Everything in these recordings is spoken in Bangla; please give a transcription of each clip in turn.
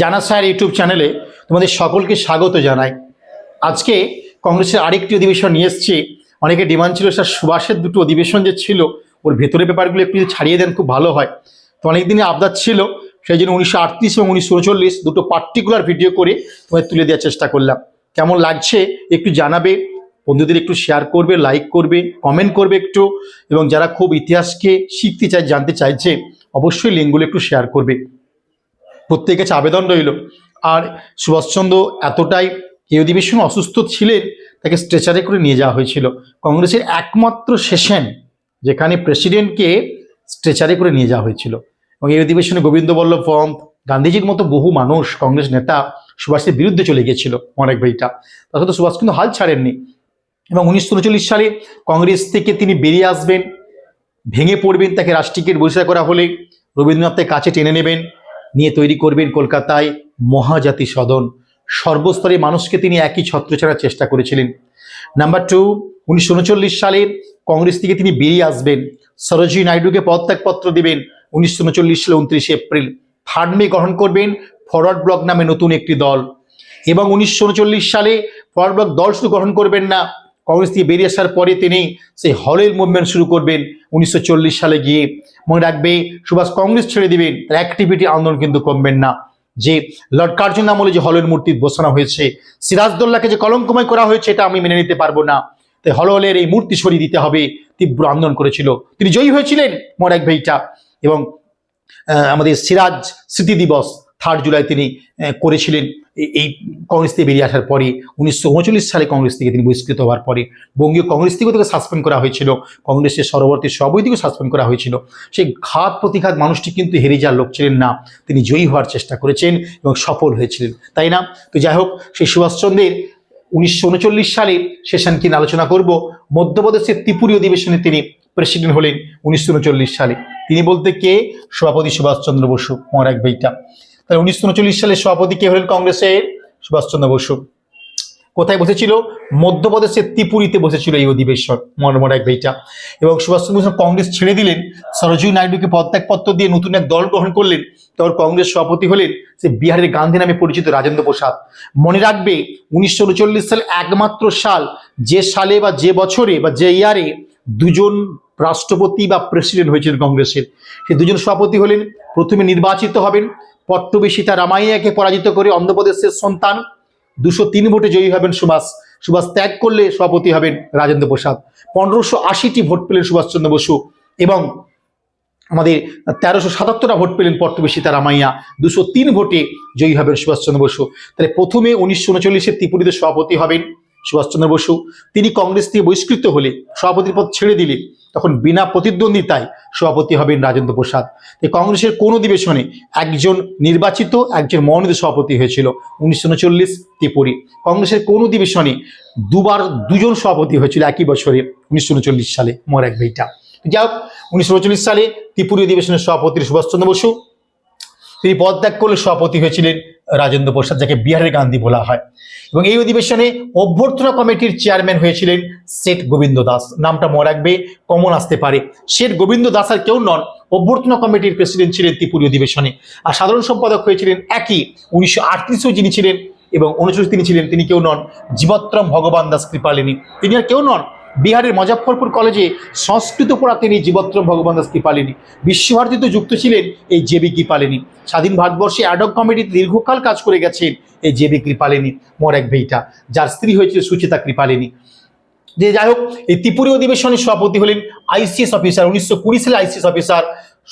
জানা স্যার ইউটিউব চ্যানেলে তোমাদের সকলকে স্বাগত জানাই। আজকে কংগ্রেসের আরেকটি অধিবেশন নিয়ে এসছি। অনেকে ডিমান্ড ছিল, স্যার সুভাষের দুটো অধিবেশন যে ছিল, ওর ভেতরে পেপারগুলো একটু ছাড়িয়ে দেন খুব ভালো হয়। তো অনেক দিনে আবদার ছিল, সেই জন্য উনিশশো আটত্রিশ এবং উনিশশো উনচল্লিশ দুটো পার্টিকুলার ভিডিও করে তোমাদের তুলে দেওয়ার চেষ্টা করলাম। কেমন লাগছে একটু জানাবে, বন্ধুদের একটু শেয়ার করবে লাইক করবে কমেন্ট করবে একটু, এবং যারা খুব ইতিহাসকে শিখতে চায়, জানতে চাইছে, অবশ্যই লিঙ্কগুলো একটু শেয়ার করবে। প্রত্যেকের কাছে আবেদন রইল। আর সুভাষচন্দ্র এতটাই এই অধিবেশন অসুস্থ ছিলেন, তাকে স্ট্রেচারে করে নিয়ে যাওয়া হয়েছিল। কংগ্রেসের একমাত্র সেশন, যেখানে প্রেসিডেন্টকে স্ট্রেচারে করে নিয়ে যাওয়া হয়েছিল। এবং এই অধিবেশনে গোবিন্দ বল্লভ পন্ত গান্ধীজির মতো বহু মানুষ, কংগ্রেস নেতা সুভাষের বিরুদ্ধে চলে গিয়েছিল অনেক বইটা তার সাথে সুভাষ কিন্তু হাল ছাড়েননি। এবং উনিশশো উনচল্লিশ সালে কংগ্রেস থেকে তিনি বেরিয়ে আসবেন, ভেঙে পড়বেন, তাকে রাষ্ট্রীকের বহিষ্কার করা হলে। রবীন্দ্রনাথের কাছে টেনে নেবেন। নিয়ে তৈরি করবেন কলকাতায় মহাজাতি সদন। সর্বস্তরে মানুষকে তিনি একই ছত্র ছাড়ার চেষ্টা করেছিলেন। নাম্বার টু উনিশশো উনচল্লিশ সালে কংগ্রেস থেকে তিনি বেরিয়ে আসবেন। সরোজি নাইডুকে পদত্যাগপত্র দেবেন উনিশশো উনচল্লিশ সালে উনত্রিশে এপ্রিল। থার্ড মে গ্রহণ করবেন ফরওয়ার্ড ব্লক নামে নতুন একটি দল। এবং উনিশশো উনচল্লিশ সালে ফরওয়ার্ড ব্লক দল শুধু গঠন করবেন না কংগ্রেস থেকে বেরিয়ে আসার পরে তিনি সেই হলের মুভমেন্ট শুরু করবেন উনিশশো চল্লিশ সালে গিয়ে। মনে রাখবে, সুভাষ কংগ্রেস ছেড়ে দিবেন, তার অ্যাক্টিভিটি আন্দোলন কিন্তু কমবেন না। যে লর্ড কার্জন আমলে যে হলের মূর্তি বসানো হয়েছে, সিরাজদোল্লাকে যে কলঙ্কময় করা হয়েছে, এটা আমি মেনে নিতে পারব না। তাই হলহলের এই মূর্তি সরিয়ে দিতে হবে, তীব্র আন্দোলন করেছিল। তিনি জয়ী হয়েছিলেন, মনে রাখবে এবং আমাদের সিরাজ স্মৃতি দিবস থার্ড জুলাই তিনি করেছিলেন। এই- কংগ্রেস থেকে বেরিয়ে আসার পরে উনিশশো উনচল্লিশ সালে কংগ্রেস থেকে তিনি বহিষ্কৃত হওয়ার পরে বঙ্গীয় কংগ্রেস থেকেও তাকে সাসপেন্ড করা হয়েছিল। কংগ্রেসের সরবর্তী থেকেও সাসপেন্ড করা হয়েছিল। সেই ঘাত প্রতিঘাত মানুষটি কিন্তু হেরে যাওয়ার লোক ছিলেন না। তিনি জয়ী হওয়ার চেষ্টা করেছেন এবং সফল হয়েছিলেন। তাই না? তো যাই হোক, সেই সুভাষচন্দ্রের উনিশশো উনচল্লিশ সালে সেশনকে নিয়ে আলোচনা করব? মধ্যপ্রদেশের ত্রিপুরী অধিবেশনে তিনি প্রেসিডেন্ট হলেন উনিশশো উনচল্লিশ সালে। তিনি বলতে কে? সভাপতি সুভাষচন্দ্র বসু মনে রাখবে তাহলে উনিশশো উনচল্লিশ সালে সভাপতি কে হলেন কংগ্রেসের সুভাষচন্দ্র বসু। কোথায় বসেছিল? মধ্যপ্রদেশের ত্রিপুরীতে বসেছিল এই অধিবেশন মনে মনে রাখবে এবং সুভাষচন্দ্র বসু কংগ্রেস ছেড়ে দিলেন, সরোজিনী নাইডুকে পদত্যাগপত্র দিয়ে নতুন এক দল গ্রহণ করলেন, তখন কংগ্রেস সভাপতি হলেন সে বিহারের গান্ধী নামে পরিচিত রাজেন্দ্র প্রসাদ। মনে রাখবে, উনিশশো উনচল্লিশ সাল একমাত্র সাল, যে সালে বা যে বছরে বা যে ইয়ারে দুজন রাষ্ট্রপতি বা প্রেসিডেন্ট হয়েছিলেন কংগ্রেসের। সেই দুজন সভাপতি হলেন প্রথমে নির্বাচিত হবেন পট্টবেশিতা রামাইয়াকে পরাজিত করে অন্ধ্রপ্রদেশের সন্তান। দুশো তিন ভোটে জয়ী হবেন সুভাষ। সুভাষ ত্যাগ করলে সভাপতি হবেন রাজেন্দ্র প্রসাদ। পনেরোশো আশিটি ভোট পেলেন সুভাষচন্দ্র বসু এবং আমাদের তেরোশো সাতাত্তরটা ভোট পেলেন পট্টবেশিতা রামাইয়া। দুশো তিন ভোটে জয়ী হবেন সুভাষচন্দ্র বসু। তাহলে প্রথমে উনিশশো উনচল্লিশে ত্রিপুরীতে সভাপতি হবেন সুভাষচন্দ্র বসু। তিনি কংগ্রেস থেকে বহিষ্কৃত হলে সভাপতির পদ ছেড়ে দিলে তখন বিনা প্রতিদ্বন্দ্বিতায় সভাপতি হবেন রাজেন্দ্র প্রসাদ। এই কংগ্রেসের কোন অধিবেশনে একজন নির্বাচিত, একজন মনোনীত সভাপতি হয়েছিল উনিশশো উনচল্লিশ ত্রিপুরী। কংগ্রেসের কোন অধিবেশনে দুবার দুজন সভাপতি হয়েছিল একই বছরে উনিশশো উনচল্লিশ সালে, মর এক বইটা যাই হোক, উনিশশো উনচল্লিশ সালে ত্রিপুরী অধিবেশনের সভাপতি সুভাষচন্দ্র বসু, তিনি পদত্যাগ করলে সভাপতি হয়েছিলেন রাজেন্দ্র প্রসাদ, যাকে বিহারের গান্ধী বলা হয়। এবং এই অধিবেশনে অভ্যর্থনা কমিটির চেয়ারম্যান হয়েছিলেন শেঠ গোবিন্দ দাস। নামটা মনে রাখবে কমন আসতে পারে। শেঠ গোবিন্দ দাস আর কেউ নন, অভ্যর্থনা কমিটির প্রেসিডেন্ট ছিলেন ত্রিপুরী অধিবেশনে। আর সাধারণ সম্পাদক হয়েছিলেন একই, উনিশশো যিনি ছিলেন এবং উনচল্লিশ তিনি ছিলেন, তিনি কেউ নন। জীবত্রম ভগবান দাস কৃপালিনী। তিনি আর কেউ নন বিহারের মুজফ্ফরপুর কলেজে সংস্কৃত পড়া তিনি জীবত্রম ভগবান দাস কৃপালিনী, বিশ্বভারতীতে যুক্ত ছিলেন এই জেবি কৃপালিনী। স্বাধীন ভারতবর্ষে অ্যাডক কমিটিতে দীর্ঘকাল কাজ করে গেছেন এই জেবি কৃপালিনী, মর এক ভেইটা, যার স্ত্রী হয়েছিল সুচিতা কৃপালিনী। যে যাই হোক, এই ত্রিপুরী অধিবেশনের সভাপতি হলেন আইসিএস অফিসার, উনিশশো কুড়ি সালে আইসিএস অফিসার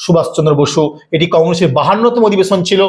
সুভাষচন্দ্র বসু। এটি কংগ্রেসের বাহান্নতম অধিবেশন ছিল,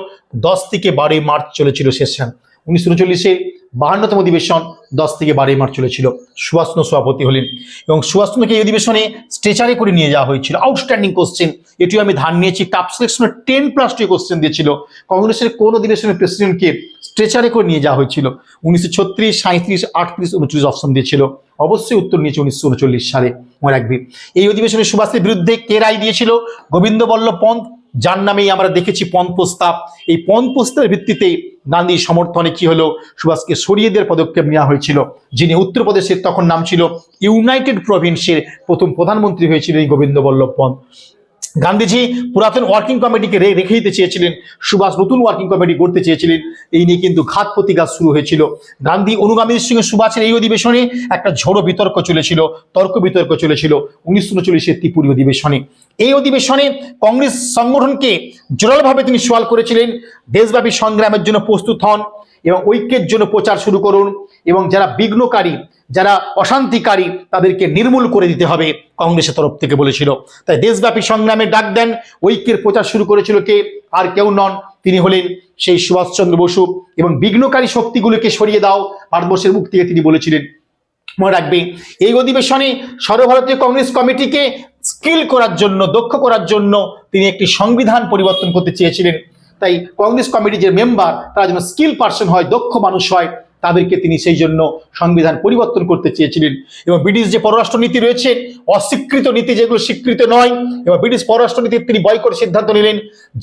দশ থেকে বারোই মার্চ চলেছিল সেশন। উনিশশো উনচল্লিশে বাহান্নতম অধিবেশন দশ থেকে বারোই মার্চ চলেছিল। সুভাষচন্দ্র সভাপতি হলেন এবং সুভাষচন্দ্রকে এই অধিবেশনে স্ট্রেচারে করে নিয়ে যাওয়া হয়েছিল। আউটস্ট্যান্ডিং কোশ্চেন এটিও আমি ধান নিয়েছি। টাপ সিলেকশনের টেন প্লাস টু কোশ্চেন দিয়েছিল। কংগ্রেসের কোন অধিবেশনের প্রেসিডেন্টকে স্ট্রেচারে করে নিয়ে যাওয়া হয়েছিল। উনিশশো ছত্রিশ সাঁত্রিশ আটত্রিশ উনচল্লিশ অপশন দিয়েছিল। অবশ্যই উত্তর নিয়েছে উনিশশো উনচল্লিশ সালে মনে রাখবে এই অধিবেশনে সুভাষের বিরুদ্ধে কে রায় দিয়েছিল? গোবিন্দ বল্লভ পন্থ। যার নামেই আমরা দেখেছি পণ প্রস্তাব। এই পণ প্রস্তাবের ভিত্তিতে গান্ধীর সমর্থনে কি হলো? সুভাষকে সরিয়ে দেওয়ার পদক্ষেপ নেওয়া হয়েছিল। যিনি উত্তরপ্রদেশের তখন নাম ছিল ইউনাইটেড প্রভিন্সের প্রথম প্রধানমন্ত্রী হয়েছিলেন এই গোবিন্দ বল্লভ পন্থ। গান্ধীজি পুরাতন ওয়ার্কিং কমিটিকে রেখে দিতে চেয়েছিলেন। সুভাষ নতুন ওয়ার্কিং কমিটি করতে চেয়েছিলেন। এই নিয়ে কিন্তু ঘাত প্রতিঘাত শুরু হয়েছিল। গান্ধী অনুগামীদের সঙ্গে সুভাষের এই অধিবেশনে একটা ঝোড়ো বিতর্ক চলেছিল, তর্ক বিতর্ক চলেছিল উনিশশো উনচল্লিশের ত্রিপুরী অধিবেশনে। এই অধিবেশনে কংগ্রেস সংগঠনকে জোরালভাবে তিনি সওয়াল করেছিলেন। দেশব্যাপী সংগ্রামের জন্য প্রস্তুত হন এবং ঐক্যের জন্য প্রচার শুরু করুন এবং যারা বিঘ্নকারী যারা অশান্তিকারী তাদেরকে নির্মূল করে দিতে হবে, কংগ্রেসের তরফ থেকে বলেছিল। তাই দেশব্যাপী সংগ্রামে ডাক দেন, ঐক্যের প্রচার শুরু করেছিল কে? আর কেউ নন। তিনি হলেন সেই সুভাষচন্দ্র বসু এবং বিঘ্নকারী শক্তিগুলোকে সরিয়ে দাও, ভারতবর্ষের মুখ থেকে তিনি বলেছিলেন। মনে রাখবে, এই অধিবেশনে সর্বভারতীয় কংগ্রেস কমিটিকে স্কিল করার জন্য, দক্ষ করার জন্য তিনি একটি সংবিধান পরিবর্তন করতে চেয়েছিলেন। তাই কংগ্রেস কমিটির যে মেম্বার, তারা যেন স্কিল পার্সন হয়, দক্ষ মানুষ হয় তাদেরকে তিনি সেই জন্য সংবিধান পরিবর্তন করতে চেয়েছিলেন। এবং ব্রিটিশ যে পররাষ্ট্র নীতি রয়েছে, অস্বীকৃত নীতি যেগুলো স্বীকৃত নয়, এবং ব্রিটিশ পররাষ্ট্র নীতির তিনি বয়কট সিদ্ধান্ত নিলেন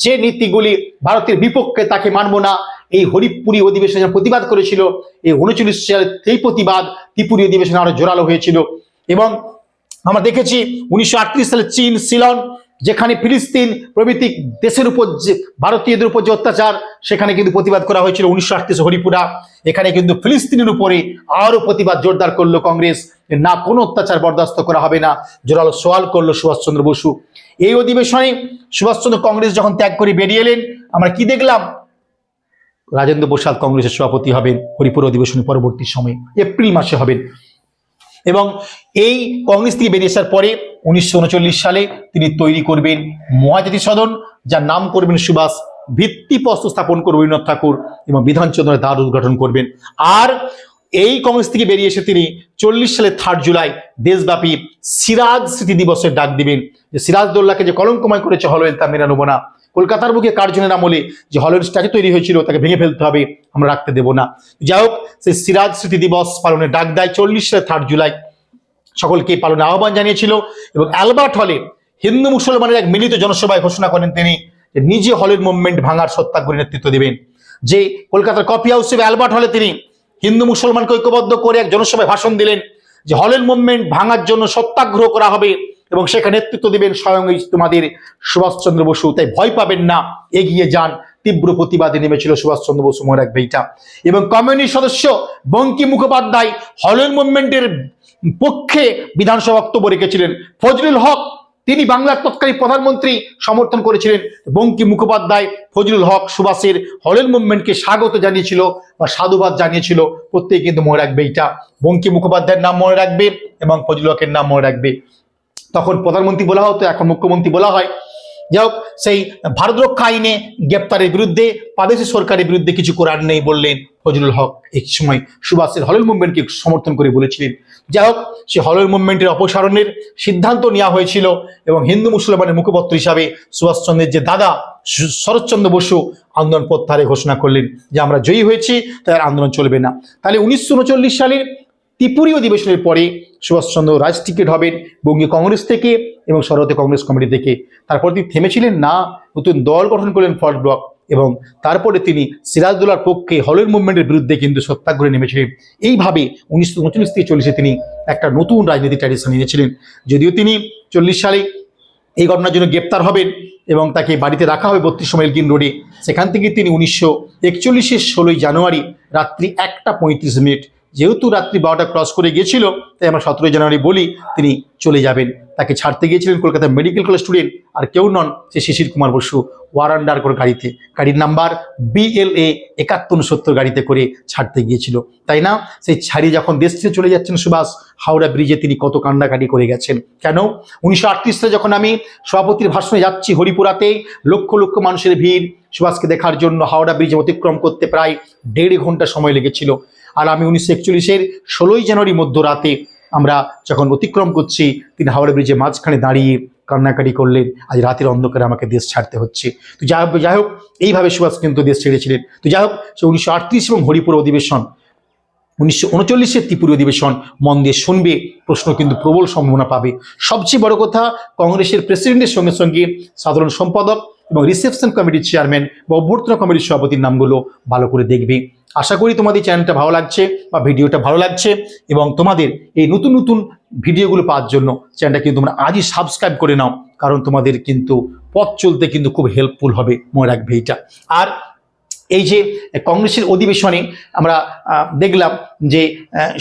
যে নীতিগুলি ভারতের বিপক্ষে তাকে মানব না। এই হরিপুরী অধিবেশনে প্রতিবাদ করেছিল, এই উনচল্লিশ সালের সেই প্রতিবাদ ত্রিপুরী অধিবেশনে আরও জোরালো হয়েছিল। এবং আমরা দেখেছি উনিশশো আটত্রিশ সালে চীন সিলন যেখানে ফিলিস্তিন প্রভৃতি দেশের উপর যে, ভারতীয়দের উপর যে অত্যাচার, সেখানে কিন্তু প্রতিবাদ করা হয়েছিল উনিশশো আটত্রিশ হরিপুরা। এখানে কিন্তু ফিলিস্তিনের উপরে আরও প্রতিবাদ জোরদার করল কংগ্রেস। না, কোনো অত্যাচার বরদাস্ত করা হবে না। জোরালো সওয়াল করল সুভাষচন্দ্র বসু। এই অধিবেশনে সুভাষচন্দ্র কংগ্রেস যখন ত্যাগ করে বেরিয়ে এলেন, আমরা কি দেখলাম? রাজেন্দ্র প্রসাদ কংগ্রেসের সভাপতি হবেন, হরিপুর অধিবেশনের পরবর্তী সময়ে, এপ্রিল মাসে হবেন। এবং এই কংগ্রেস থেকে বেরিয়ে আসার পরে উনিশশো উনচল্লিশ সালে তিনি তৈরি করবেন মহাজাতি সদন, যার নাম করবেন সুভাষ ভিত্তিপ্রস্তর স্থাপন করবেন রবীন্দ্রনাথ ঠাকুর এবং বিধানচন্দ্রের দ্বার উদ্ঘাটন করবেন। আর এই কংগ্রেস থেকে বেরিয়ে এসে তিনি চল্লিশ সালে থার্ড জুলাই দেশব্যাপী সিরাজ স্মৃতি দিবসের ডাক দিবেন। যে সিরাজদৌল্লাকে যে কলঙ্কময় করেছে হলওয়েল তা মেনে নেব না কলকাতার বুকে কার্জনের আমলে যে হলের স্ট্যাচু তৈরি হয়েছিল, তাকে ভেঙে ফেলতে হবে, আমরা রাখতে দেব না। যাই হোক, সেই সিরাজ স্মৃতি দিবস পালনের ডাক দেয় চল্লিশ থার্ড জুলাই সকলকে পালনে আহ্বান জানিয়েছিল এবং অ্যালবার্ট হলে হিন্দু মুসলমানের এক মিলিত জনসভায় ঘোষণা করেন তিনি যে নিজে হলের মুভমেন্ট ভাঙার সত্যাগ্রহে নেতৃত্ব দেবেন। যে কলকাতার কফি হাউসে অ্যালবার্ট হলে তিনি হিন্দু মুসলমানকে ঐক্যবদ্ধ করে এক জনসভায় ভাষণ দিলেন যে হলের মুভমেন্ট ভাঙার জন্য সত্যাগ্রহ করা হবে। এবং সেখানে নেতৃত্ব দিবেন স্বয়ং তোমাদের সুভাষচন্দ্র বসু। তাই ভয় পাবেন না, এগিয়ে যান। তীব্র প্রতিবাদে নেমেছিল সুভাষচন্দ্র বসু মনে রাখবে এটা এবং কমিউনিস্ট সদস্য বঙ্কিম মুখোপাধ্যায় হলের মুভমেন্টের পক্ষে বিধানসভা বক্তব্য রেখেছিলেন। ফজলুল হক, তিনি বাংলার তৎকালীন প্রধানমন্ত্রী, সমর্থন করেছিলেন। বঙ্কিম মুখোপাধ্যায়, ফজলুল হক, সুভাষের হলের মুভমেন্টকে স্বাগত জানিয়েছিল বা সাধুবাদ জানিয়েছিল। প্রত্যেকে কিন্তু মনে রাখবে এটা। বঙ্কিম মুখোপাধ্যায়ের নাম মনে রাখবে এবং ফজলুল হকের নাম মনে রাখবে। তখন প্রধানমন্ত্রী বলা হতো, এখন মুখ্যমন্ত্রী বলা হয়। যাই হোক, সেই ভারত রক্ষা আইনে গ্রেপ্তারের বিরুদ্ধে প্রাদেশিক সরকারের বিরুদ্ধে কিছু করার নেই বললেন ফজলুল হক। এক সময় সুভাষের হলের মুভমেন্টকে সমর্থন করে বলেছিলেন। যাই হোক সে হলের মুভমেন্টের অপসারণের সিদ্ধান্ত নেওয়া হয়েছিল এবং হিন্দু মুসলমানের মুখপত্র হিসাবে সুভাষচন্দ্রের যে দাদা শরৎচন্দ্র বসু আন্দোলন প্রত্যাহারে ঘোষণা করলেন যে আমরা জয়ী হয়েছি, তাই আন্দোলন চলবে না। তাহলে উনিশশো উনচল্লিশ সালের ত্রিপুরী অধিবেশনের পরে সুভাষচন্দ্র রাজ টিকিট হবেন বঙ্গীয় কংগ্রেস থেকে এবং সরতে কংগ্রেস কমিটি থেকে। তারপর তিনি থেমেছিলেন না, নতুন দল গঠন করলেন ফল্ট ব্লক এবং তারপরে তিনি সিরাজদৌলার পক্ষে হলের মুভমেন্টের বিরুদ্ধে কিন্তু সত্যাগ্রহে নেমেছিলেন। এইভাবে উনিশশো উনচল্লিশ থেকে চল্লিশে তিনি একটা নতুন রাজনীতি ট্র্যাডিশন এনেছিলেন। যদিও তিনি চল্লিশ সালে এই ঘটনার জন্য গ্রেপ্তার হবেন এবং তাকে বাড়িতে রাখা হবে বত্রিশ মাইল গিন রোডে। সেখান থেকে তিনি উনিশশো একচল্লিশের ষোলোই জানুয়ারি রাত্রি একটা পঁয়ত্রিশ মিনিট যেহেতু রাত্রি বারোটা ক্রস করে গিয়েছিল, তাই আমরা সতেরোই জানুয়ারি বলি তিনি চলে যাবেন। তাকে ছাড়তে গিয়েছিলেন কলকাতা মেডিকেল কলেজ স্টুডেন্ট, আর কেউ নন সে শিশির কুমার বসু ওয়ারান্ডার করে গাড়িতে। গাড়ির নাম্বার বিএলএ একাত্তর উনসত্তর গাড়িতে করে ছাড়তে গিয়েছিল। তাই না? সেই ছাড়িয়ে যখন দেশ থেকে চলে যাচ্ছেন সুভাষ, হাওড়া ব্রিজে তিনি কত কান্নাকাটি করে গেছেন। কেন? উনিশশো আটত্রিশ সালে যখন আমি সভাপতির ভাষণে যাচ্ছি হরিপুরাতে, লক্ষ লক্ষ মানুষের ভিড়। সুভাষকে দেখার জন্য হাওড়া ব্রিজ অতিক্রম করতে প্রায় দেড় ঘণ্টা সময় লেগেছিল। আর আমি উনিশশো একচল্লিশের ষোলোই জানুয়ারি মধ্যরাতে আমরা যখন অতিক্রম করছি, তিনি হাওড়া ব্রিজে মাঝখানে দাঁড়িয়ে কান্নাকাটি করলেন, আজ রাতের অন্ধকারে আমাকে দেশ ছাড়তে হচ্ছে। তো যাই হোক যাই হোক, এইভাবে সুভাষ কিন্তু দেশ ছেড়েছিলেন। তো যাই হোক, সে উনিশশো আটত্রিশ এবং হরিপুর অধিবেশন, উনিশশো উনচল্লিশের ত্রিপুরী অধিবেশন মন দিয়ে শুনবে, প্রশ্ন কিন্তু প্রবল সম্ভাবনা পাবে। সবচেয়ে বড় কথা, কংগ্রেসের প্রেসিডেন্টের সঙ্গে সঙ্গে সাধারণ সম্পাদক এবং রিসেপশন কমিটির চেয়ারম্যান বা অভ্যর্থনা কমিটির সভাপতির নামগুলো ভালো করে দেখবে। আশা করি তোমাদের চ্যানেলটা ভালো লাগছে বা ভিডিওটা ভালো লাগছে এবং তোমাদের এই নতুন নতুন ভিডিওগুলো পাওয়ার জন্য চ্যানেলটা কিন্তু তোমরা আজই সাবস্ক্রাইব করে নাও, কারণ তোমাদের কিন্তু পথ চলতে কিন্তু খুব হেল্পফুল হবে, মনে রাখবে এইটা। আর এই যে কংগ্রেসের অধিবেশনে আমরা দেখলাম যে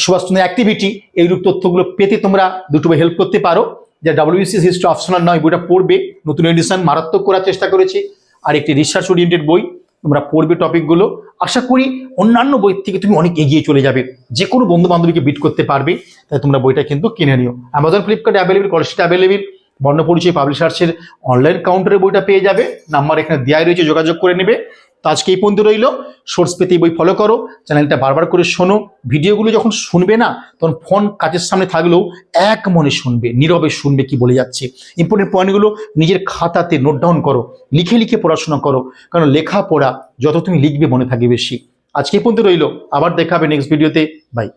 সুভাষচন্দ্রের অ্যাক্টিভিটি এইরূপ তথ্যগুলো পেতে তোমরা দুটো হেল্প করতে পারো। যে ডাব্লিউবিসিএস হিস্ট্রি অপশনাল নয় বইটা পড়বে, নতুন এডিশন মারাত্মক করার চেষ্টা করেছি, আর একটি রিসার্চ ওরিয়েন্টেড বই। তোমরা পড়বে টপিকগুলো আশা করি অন্যান্য বই থেকে তুমি অনেক এগিয়ে চলে যাবে। যে কোনো বন্ধু বান্ধবীকে বিট করতে পারবে, তাই তোমরা বইটা কিন্তু কিনে নিও। অ্যামাজন ফ্লিপকার্টে অ্যাভেলেবেল কলেজটা অ্যাভেলেবেল বর্ণপরিচয় পাবলিশার্সের অনলাইন কাউন্টারে বইটা পেয়ে যাবে। নাম্বার এখানে দেওয়াই রয়েছে, যোগাযোগ করে নেবে। তো আজকে এই পর্যন্ত রইল। সোর্স পেতে বই ফলো করো চ্যানেলটা বারবার করে শোনো। ভিডিওগুলো যখন শুনবে না, তখন ফোন কাজের সামনে থাকলেও এক মনে শুনবে, নীরবে শুনবে কি বলে যাচ্ছে। ইম্পর্টেন্ট পয়েন্টগুলো নিজের খাতাতে নোট ডাউন করো, লিখে লিখে পড়াশোনা করো, কারণ লেখা পড়া যত তুমি লিখবে মনে থাকবে বেশি। আজকে পর্যন্ত রইল, আবার দেখা হবে নেক্সট ভিডিওতে বাই